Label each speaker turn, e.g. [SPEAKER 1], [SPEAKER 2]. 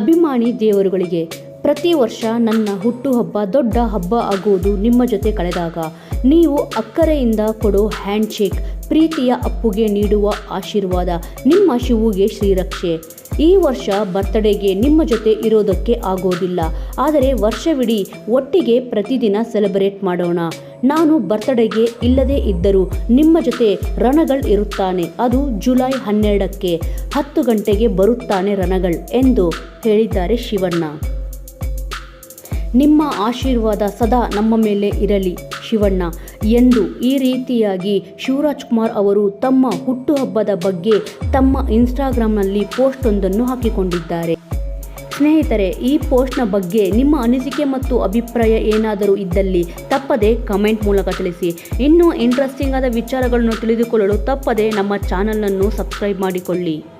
[SPEAKER 1] ಅಭಿಮಾನಿ ದೇವರುಗಳಿಗೆ ಪ್ರತಿ ವರ್ಷ ನನ್ನ ಹುಟ್ಟುಹಬ್ಬ ದೊಡ್ಡ ಹಬ್ಬ ಆಗುವುದು ನಿಮ್ಮ ಜೊತೆ ಕಳೆದಾಗ. ನೀವು ಅಕ್ಕರೆಯಿಂದ ಕೊಡೋ ಹ್ಯಾಂಡ್ಶೇಕ್, ಪ್ರೀತಿಯ ಅಪ್ಪುಗೆ ನೀಡುವ ಆಶೀರ್ವಾದ, ನಿಮ್ಮ ಶಿವುಗೆ ಶ್ರೀರಕ್ಷೆ. ಈ ವರ್ಷ ಬರ್ತ್ಡೇಗೆ ನಿಮ್ಮ ಜೊತೆ ಇರೋದಕ್ಕೆ ಆಗೋದಿಲ್ಲ. ಆದರೆ ವರ್ಷವಿಡೀ ಒಟ್ಟಿಗೆ ಪ್ರತಿದಿನ ಸೆಲೆಬ್ರೇಟ್ ಮಾಡೋಣ. ನಾನು ಬರ್ತ್ಡೇಗೆ ಇಲ್ಲದೇ ಇದ್ದರೂ ನಿಮ್ಮ ಜೊತೆ ರಣಗಳ್ ಇರುತ್ತಾನೆ. ಅದು ಜುಲೈ ಹನ್ನೆರಡಕ್ಕೆ. ಹತ್ತು ಗಂಟೆಗೆ ಬರುತ್ತಾನೆ ರಣಗಳ್ ಎಂದು ಹೇಳಿದ್ದಾರೆ ಶಿವಣ್ಣ. ನಿಮ್ಮ ಆಶೀರ್ವಾದ ಸದಾ ನಮ್ಮ ಮೇಲೆ ಇರಲಿ ಶಿವಣ್ಣ. ಎಂದು ಈ ರೀತಿಯಾಗಿ ಶಿವರಾಜ್ ಕುಮಾರ್ ಅವರು ತಮ್ಮ ಹುಟ್ಟುಹಬ್ಬದ ಬಗ್ಗೆ ತಮ್ಮ ಇನ್ಸ್ಟಾಗ್ರಾಮ್ನಲ್ಲಿ ಪೋಸ್ಟ್ ಒಂದನ್ನು ಹಾಕಿಕೊಂಡಿದ್ದಾರೆ. ಸ್ನೇಹಿತರೆ, ಈ ಪೋಸ್ಟ್ನ ಬಗ್ಗೆ ನಿಮ್ಮ ಅನಿಸಿಕೆ ಮತ್ತು ಅಭಿಪ್ರಾಯ ಏನಾದರೂ ಇದ್ದಲ್ಲಿ ತಪ್ಪದೆ ಕಮೆಂಟ್ ಮೂಲಕ ತಿಳಿಸಿ. ಇನ್ನೂ ಇಂಟ್ರೆಸ್ಟಿಂಗ್ ಆದ ವಿಚಾರಗಳನ್ನು ತಿಳಿದುಕೊಳ್ಳಲು ತಪ್ಪದೆ ನಮ್ಮ ಚಾನಲನ್ನು ಸಬ್ಸ್ಕ್ರೈಬ್ ಮಾಡಿಕೊಳ್ಳಿ.